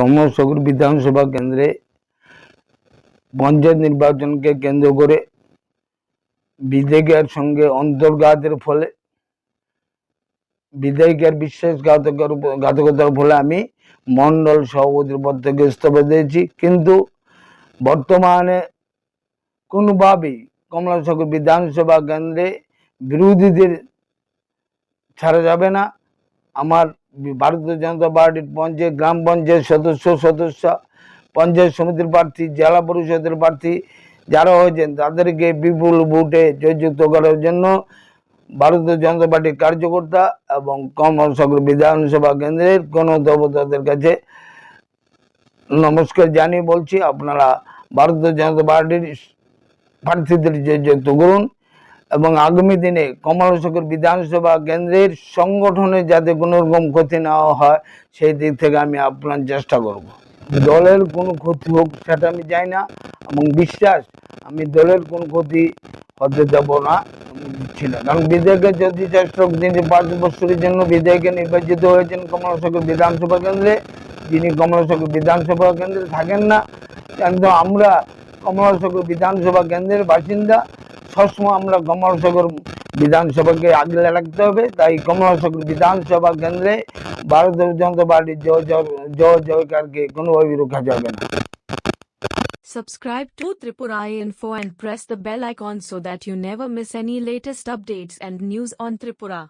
কমলসাগর বিধানসভা কেন্দ্রে পঞ্চায়েত নির্বাচনকে কেন্দ্র করে বিধায়িকার সঙ্গে অন্তর্ঘাতের ফলে, বিধায়িকার উপর- ঘাতকতার ফলে আমি মন্ডল সভাপতির পদ থেকে ইস্তফা দিয়েছি। কিন্তু বর্তমানে কোনোভাবেই কমলাসাগর বিধানসভা কেন্দ্রে বিরোধীদের ছাড়া যাবে না। আমার ভারতীয় জনতা পার্টির পঞ্চায়েত, গ্রাম পঞ্চায়েত সদস্য সদস্য, পঞ্চায়েত সমিতির প্রার্থী, জেলা পরিষদের প্রার্থী যারা হয়েছেন তাদেরকে বিপুল ভোটে জয়যুক্ত করার জন্য ভারতীয় জনতা পার্টির কার্যকর্তা এবং কমলসাগর বিধানসভা কেন্দ্রের গণদেবতাদের কাছে নমস্কার জানিয়ে বলছি, আপনারা ভারতীয় জনতা পার্টির প্রার্থীদের জয়যুক্ত করুন। এবং আগামী দিনে কমলাসাগর বিধানসভা কেন্দ্রের সংগঠনে যাতে কোনো রকম ক্ষতি না হয়, সেই দিক থেকে আমি আপনার চেষ্টা করব। দলের কোনো ক্ষতি হোক সেটা আমি চাই না, এবং বিশ্বাস, আমি দলের কোনো ক্ষতি হতে দেব না না। কারণ বিধায়কের যদি চেষ্টা তিনি পাঁচ বছরের জন্য বিধায়কে নির্বাচিত হয়েছেন কমলাসাগর বিধানসভা কেন্দ্রে, যিনি কমলাসাগর বিধানসভা কেন্দ্রে থাকেন না, কিন্তু আমরা কমলাসাগর বিধানসভা কেন্দ্রের বাসিন্দা সবসময় আমরা কমলাসাগর বিধানসভাকে আগলে রাখতে হবে তাই কমলাসাগর বিধানসভা কেন্দ্রে ভারতীয় জনতা পার্টির জয় জয় জয় জয়কারকে কোনোভাবেই রোখা যাবে না Subscribe to Tripura Info and press the bell icon so that you never miss any latest updates and news on Tripura.